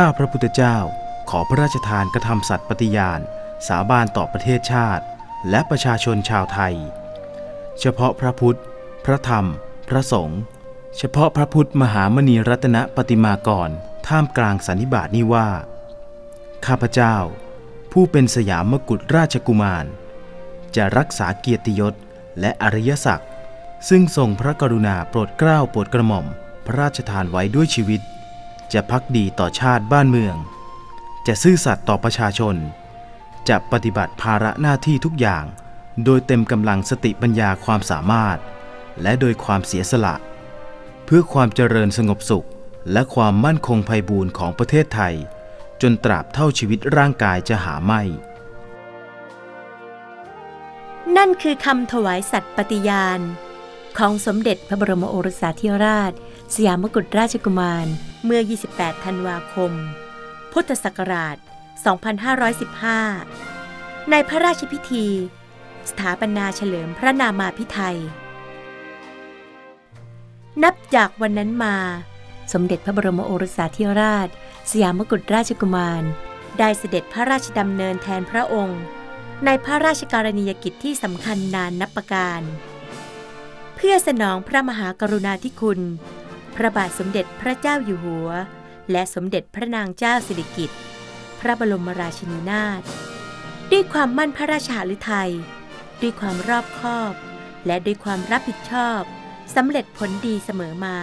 ข้าพระพุทธเจ้า ขอพระราชทานกระทำสัตย์ปฏิญาณ สาบานต่อประเทศชาติ และประชาชนชาวไทย เฉพาะพระพุทธ พระธรรม พระสงฆ์เฉพาะพระพุทธมหามณีรัตนปฏิมากร ท่ามกลางสันนิบาตนี้ว่า ข้าพเจ้า ผู้เป็นสยามกุฎราชกุมาร จะรักษาเกียรติยศและอริยศักดิ์ซึ่งทรงพระกรุณาโปรดเกล้าโปรดกระหม่อม พระราชทานไว้ด้วยชีวิต จะพักดีต่อชาติบ้านเมือง จะซื่อสัตย์ต่อประชาชน จะปฏิบัติภาระหน้าที่ทุกอย่าง โดยเต็มกำลังสติปัญญาความสามารถ และโดยความเสียสละ เพื่อความเจริญสงบสุข และความมั่นคงไพบูรณ์ของประเทศไทย จนตราบเท่าชีวิตร่างกายจะหาไม่ นั่นคือคำถวายสัตย์ปฏิญาณ ของสมเด็จพระบรมโอรสาธิราช สยามกุฎราชกุมารเมื่อ 28 ธันวาคม พุทธศักราช 2515 ในพระราชพิธี สถาปนาเฉลิมพระนามาพิไทย นับจากวันนั้นมา สมเด็จพระบรมโอรสาธิราช สยามกุฎราชกุมาร ได้เสด็จพระราชดำเนินแทนพระองค์ ในพระราชการณียกิจที่สำคัญนานนับประการ เพื่อสนองพระมหากรุณาธิคุณ พระบาทสมเด็จพระเจ้าอยู่หัว และสมเด็จพระนางเจ้าสิริกิติ์พระบรมราชินีนาถด้วยความมั่นพระราชาฤทัยด้วยความรอบคอบ และด้วยความรับผิดชอบสำเร็จผลดีเสมอมา